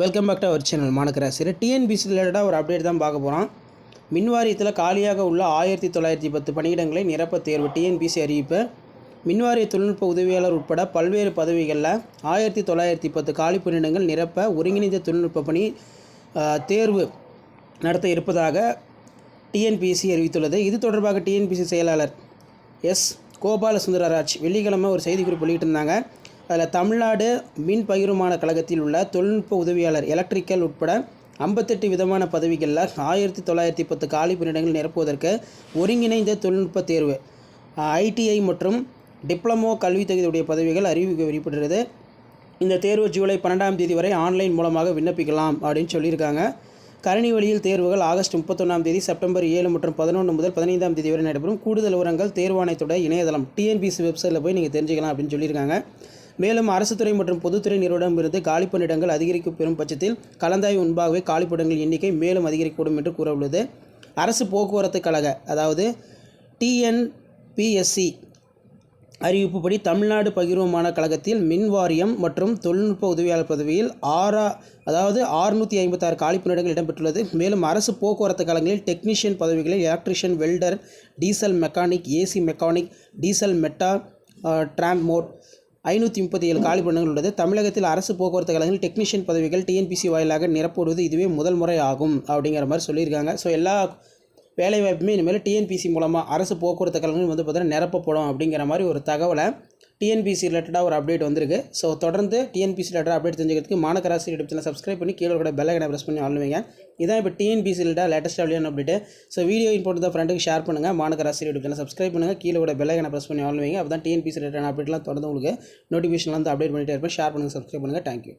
Welcome back to our channel மாநகராசிரியர் TNPSC ரிலேட்டடாக ஒரு update தான் பார்க்க போகிறோம் மின் வாரியத்தில் காலியாக உள்ள ஆயிரத்தி தொள்ளாயிரத்தி பத்து பணியிடங்களை நிரப்ப தேர்வு டிஎன்பிசி அறிவிப்பு. மின்வாரிய தொழில்நுட்ப உதவியாளர் உட்பட பல்வேறு பதவிகளில் ஆயிரத்தி தொள்ளாயிரத்தி பத்து காலி பணியிடங்கள் நிரப்ப ஒருங்கிணைந்த தொழில்நுட்ப பணி தேர்வு நடத்த இருப்பதாக டிஎன்பிஎஸ்சி அறிவித்துள்ளது. இது தொடர்பாக டிஎன்பிசி செயலாளர் எஸ். கோபால சுந்தரராஜ் வெள்ளிக்கிழமை ஒரு செய்திக்குறிப்பு வெளியிட்டிருந்தாங்க. அதில் தமிழ்நாடு மின் பகிர்மான கழகத்தில் உள்ள தொழில்நுட்ப உதவியாளர் எலக்ட்ரிக்கல் உட்பட ஐம்பத்தெட்டு விதமான பதவிகளில் ஆயிரத்தி தொள்ளாயிரத்தி பத்து காலி பணியிடங்கள் நிரப்புவதற்கு ஒருங்கிணைந்த தொழில்நுட்ப தேர்வு. ஐடிஐ மற்றும் டிப்ளமோ கல்வித் தகுதியுடைய பதவிகள் அறிவிக்கப்படுகிறது இந்த தேர்வு ஜூலை பன்னெண்டாம் தேதி வரை ஆன்லைன் மூலமாக விண்ணப்பிக்கலாம் அப்படின்னு சொல்லியிருக்காங்க. கரணி வழியில் தேர்வுகள் ஆகஸ்ட் முப்பத்தொன்னாம் தேதி செப்டம்பர் ஏழு மற்றும் பதினொன்று முதல் பதினைந்தாம் தேதி வரை நடைபெறும். கூடுதல் விவரங்கள் தேர்வாணையத்தோட இணையதளம் டிஎன்பிசி வெப்சைட்டில் போய் நீங்கள் தெரிஞ்சுக்கலாம் அப்படின்னு சொல்லியிருக்காங்க. மேலும் அரசு துறை மற்றும் பொதுத்துறை நிறுவனமிருந்து காலிப்பணியிடங்கள் அதிகரிக்கும் பெறும் பட்சத்தில் கலந்தாய்வு முன்பாகவே காலிப்பணியிடங்கள் எண்ணிக்கை மேலும் அதிகரிக்கக்கூடும் என்று கூறவுள்ளது. அரசு போக்குவரத்து கழக அதாவது டிஎன்பிஎஸ்சி அறிவிப்புப்படி தமிழ்நாடு பகிர்வமான கழகத்தில் மின் வாரியம் மற்றும் தொழில்நுட்ப உதவியாளர் பதவியில் ஆறா அதாவது ஆறுநூற்றி ஐம்பத்தாறு காலிப்பணியிடங்கள் இடம்பெற்றுள்ளது. மேலும் அரசு போக்குவரத்து கழகங்களில் டெக்னீஷியன் பதவிகளில் electrician welder diesel mechanic AC mechanic diesel meta டிரான்மோட் ஐநூற்றி முப்பத்தி ஏழு காலிப்பணிகள் உள்ளது. தமிழகத்தில் அரசு போக்குவரத்து கழகங்கள் டெக்னீஷியன் பதவிகள் டிஎன்பிசி வாயிலாக நிரப்புவது இதுவே முதல் முறை ஆகும் அப்படிங்கிற மாதிரி சொல்லியிருக்காங்க. ஸோ எல்லா வேலைவாய்ப்புமே இனிமேல் டிஎன்பிசி மூலமாக அரசு போக்குவரத்து கழகங்கள் வந்து பார்த்தீங்கன்னா நிரப்பப்படும் அப்படிங்கிற மாதிரி ஒரு தகவலை டிஎன்பிசி ரிலேட்டடாக ஒரு அப்டேட் வந்திருக்கு. ஸோ தொடர்ந்து டிஎன்பிசி ரிலேட்டடாக அப்டேட் தெரிஞ்சுக்கிறதுக்கு மாநகராசி யூடியூப் சேனல் சப்ஸ்கிரைப் பண்ணி கீழே கூட பெல் ஐக்கனை ப்ரெஸ் பண்ணி ஆளுவீங்க. இதான் இப்போ TNPSC related latest update update so video important ஃப்ரெண்டுக்கு ஷேர் பண்ணுங்கள் மாநகராசி யூடியூப் சேனல் சப்ஸ்கிரைப் பண்ணுங்கள் கீழே கூட பெல் ஐக்கனை ப்ரெஸ் பண்ணி ஆளுவீங்க. அப்போ தான் டிஎன்பிசி ரிலேட்டட் அப்டேட்லாம் தொடர்ந்து உங்களுக்கு நோட்டிஃபிகேஷன்லாம் வந்து அப்டேட் பண்ணிட்டே இருப்பேன். ஷேர் பண்ணுங்கள் சப்ஸ்கிரைப் பண்ணுங்கள் தேங்க்யூ